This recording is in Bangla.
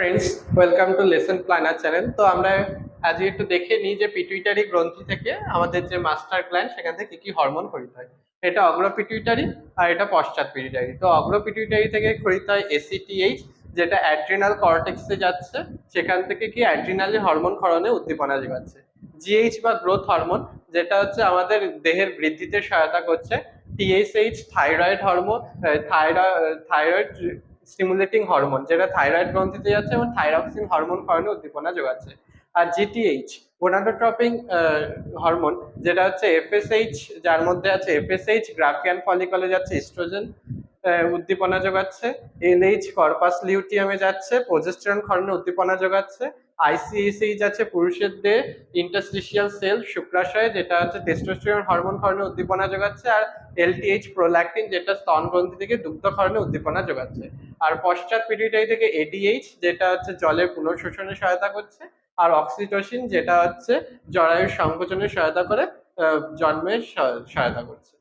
Friends welcome to lesson planner channel তো আমরা আজকে একটু দেখে নিই যে পিটুইটারি গ্রন্থি থেকে আমাদের যে মাস্টার গ্ল্যান্ড সেখান থেকে কি হরমোন খরিত হয়। এটা অগ্র পিটুইটারি আর এটা পশ্চাৎ পিটুইটারি তো অগ্র পিটুইটারি থেকে খরিত হয় এসিটিএইচ যেটা অ্যাড্রিনাল কর্টেক্সে যাচ্ছে। সেখান থেকে কি অ্যাড্রিনালি হরমোন ক্ষরণে উদ্দীপনা যোগাচ্ছে। জিএইচ বা গ্রোথ হরমোন যেটা হচ্ছে আমাদের দেহের বৃদ্ধিতে সহায়তা করছে। TSH thyroid hormone thyroid thyroid stimulating hormone যেটা থাইরয়েড গ্রন্থিতে যাচ্ছে এবং থাইরক্সিন হরমোন ক্ষরণে উদ্দীপনা যোগাচ্ছে। আর জিটিএইচ গোনাডোট্রপিং হরমোন যেটা হচ্ছে এফএসএইচ যার মধ্যে আছে এফএসএইচ গ্রাফিয়ান ফলিকলে যাচ্ছে ইস্ট্রোজেন উদ্দীপনা যোগাচ্ছে। এলএইচ কর্পাস লিউটিয়ামে যাচ্ছে প্রোজেস্টেরন ক্ষরণে উদ্দীপনা যোগাচ্ছে। আইসিএসএইচ যাচ্ছে পুরুষের দেহে ইন্টারস্টিশিয়াল সেল শুক্রাশয়, যেটা হচ্ছে টেস্টোস্টেরন হরমোন ক্ষরণে উদ্দীপনা যোগাচ্ছে, আর এলটিএইচ প্রোল্যাক্টিন যেটা স্তন গ্রন্থি থেকে দুগ্ধ ক্ষরণে উদ্দীপনা যোগাচ্ছে। আর পশ্চাৎ পিটুইটারি থেকে এডিএইচ যেটা হচ্ছে জলের পুনঃশোষণে সহায়তা করছে, আর অক্সিটোসিন যেটা হচ্ছে জরায়ুর সংকোচনে সহায়তা করে জন্মের সহায়- সহায়তা করছে।